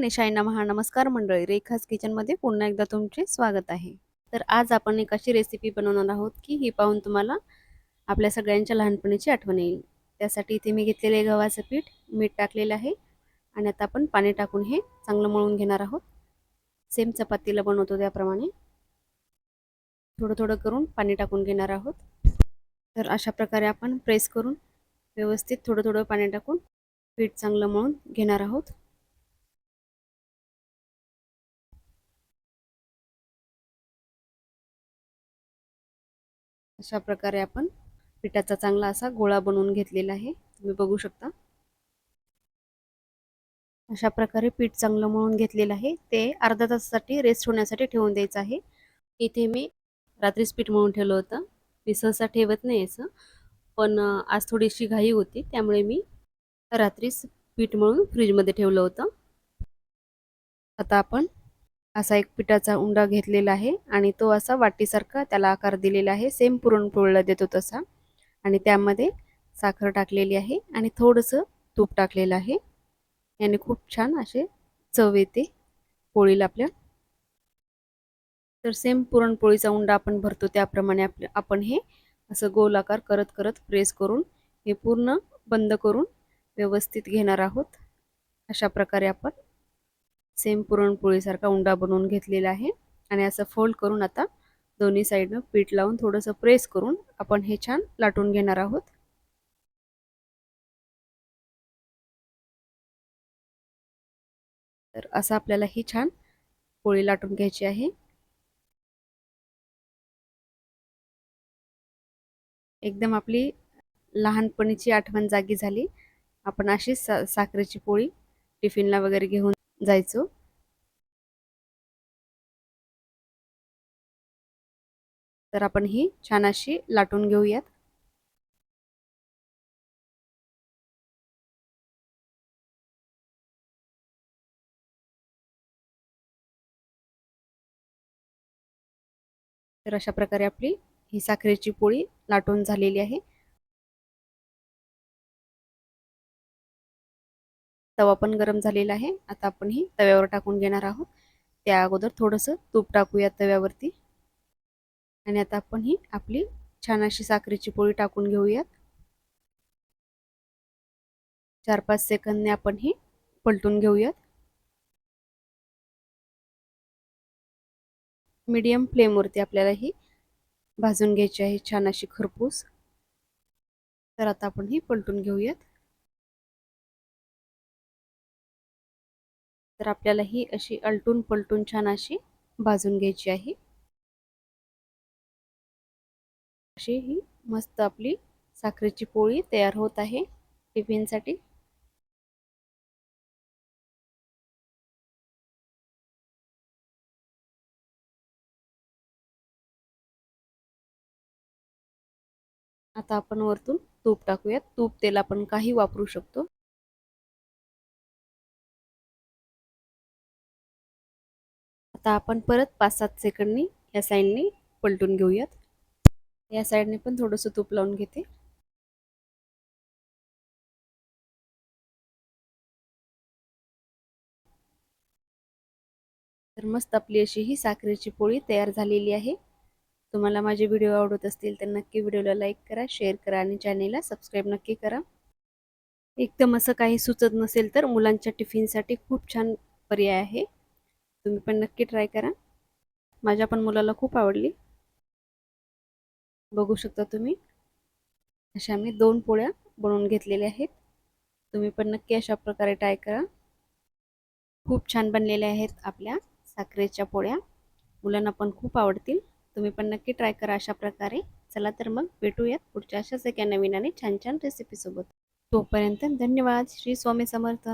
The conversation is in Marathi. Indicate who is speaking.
Speaker 1: गणेशायना महा नमस्कार मंडळी रेखाज किचनमध्ये पुन्हा एकदा तुमचे स्वागत आहे. तर आज आपण एक अशी रेसिपी बनवणार आहोत की ही पाहून तुम्हाला आपल्या सगळ्यांच्या लहानपणीची आठवण येईल. त्यासाठी इथे मी घेतलेले गव्हाचं पीठ मीठ टाकलेलं आहे आणि आता आपण पाणी टाकून हे चांगलं मळून घेणार आहोत. सेम चपातीला बनवतो त्याप्रमाणे. थोडं थोडं करून पाणी टाकून घेणार आहोत. तर अशा प्रकारे आपण प्रेस करून व्यवस्थित थोडं थोडं पाणी टाकून पीठ चांगलं मळून घेणार आहोत. अशा प्रकारे आपण पिठाचा चांगला असा गोळा बनवून घेतलेला आहे. तुम्ही बघू शकता. अशा प्रकारे पीठ चांगलं मळून घेतलेलं आहे. ते अर्धा तासासाठी रेस्ट होण्यासाठी ठेवून द्यायचं आहे. इथे मी रात्रीच पीठ मळून ठेवलं होतं. मी सहसा ठेवत नाही असं. पण आज थोडीशी घाई होती. त्यामुळे मी रात्रीच पीठ मळून फ्रीजमध्ये ठेवलं होतं. आता आपण असा एक पिठाचा उंडा घेतलेला आहे आणि तो असा वाटीसारखा त्याला आकार दिलेला आहे. सेम पुरणपोळीला देतो तसा. आणि त्यामध्ये साखर टाकलेली आहे आणि थोडंसं तूप टाकलेलं आहे. याने खूप छान असे चव येते पोळीला आपल्या. तर सेम पुरणपोळीचा उंडा आपण भरतो त्याप्रमाणे आपलं आपण हे असं गोलाकार करत करत प्रेस करून हे पूर्ण बंद करून व्यवस्थित घेणार आहोत. अशा प्रकारे आपण सेम पुरणपोळीसारखा उंडा बनवून घेतलेला आहे. आणि असं फोल्ड करून आता दोन्ही साईडनं पीठ लावून थोडंसं प्रेस करून आपण हे छान लाटून घेणार आहोत. तर असं आपल्याला ही छान पोळी लाटून घ्यायची आहे. एकदम आपली लहानपणीची आठवण जागी झाली. आपण अशीच सा साखरेची पोळी टिफिनला वगैरे घेऊन जायचो. तर आपण ही छान अशी लाटून घेऊयात. तर अशा प्रकारे आपली ही साखरेची पोळी लाटून झालेली आहे. तवा पण गरम झालेला आहे. आता आपण ही तव्यावर टाकून घेणार आहोत. त्या अगोदर थोडंसं तूप टाकूया तव्यावरती. आणि आता आपण ही आपली छान अशी साखरेची पोळी टाकून घेऊयात. चार पाच सेकंदने आपण ही पलटून घेऊयात. मीडियम फ्लेमवरती आपल्याला ही भाजून घ्यायची आहे छान अशी खरपूस. तर आता आपण ही पलटून घेऊयात. तर आपल्याला ही अशी अलटून पलटून छान अशी भाजून घ्यायची आहे. अशी ही मस्त आपली साखरेची पोळी तयार होत आहे टिफिनसाठी आता आपण वरतून तूप टाकूयात. तूप तेल आपण काही वापरू शकतो. आता आपण परत पाच सात सेकंडनी या साईडनी पलटून घेऊयात. या साईडने पण थोडंसं तूप लावून घेते. तर मस्त आपली अशी ही साखरेची पोळी तयार झालेली आहे. तुम्हाला माझे व्हिडिओ आवडत असतील तर नक्की व्हिडिओला लाईक करा शेअर करा आणि चॅनेलला सबस्क्राईब नक्की करा. एकदम असं काही सुचत नसेल तर मुलांच्या टिफिनसाठी खूप छान पर्याय आहे. तुम्ही पण नक्की ट्राय करा. माझ्या पण मुलाला खूप आवडली. बघू शकता तुम्ही. अशा मी दोन पोळ्या बनवून घेतलेल्या आहेत. तुम्ही पण नक्की अशा प्रकारे ट्राय करा. खूप छान बनलेल्या आहेत आपल्या साखरेच्या पोळ्या. मुलांना पण खूप आवडतील. तुम्ही पण नक्की ट्राय करा अशा प्रकारे. चला तर मग भेटूयात पुढच्या अशाच एका नवीन आणि छान छान रेसिपीसोबत तोपर्यंत धन्यवाद. श्री स्वामी समर्थ.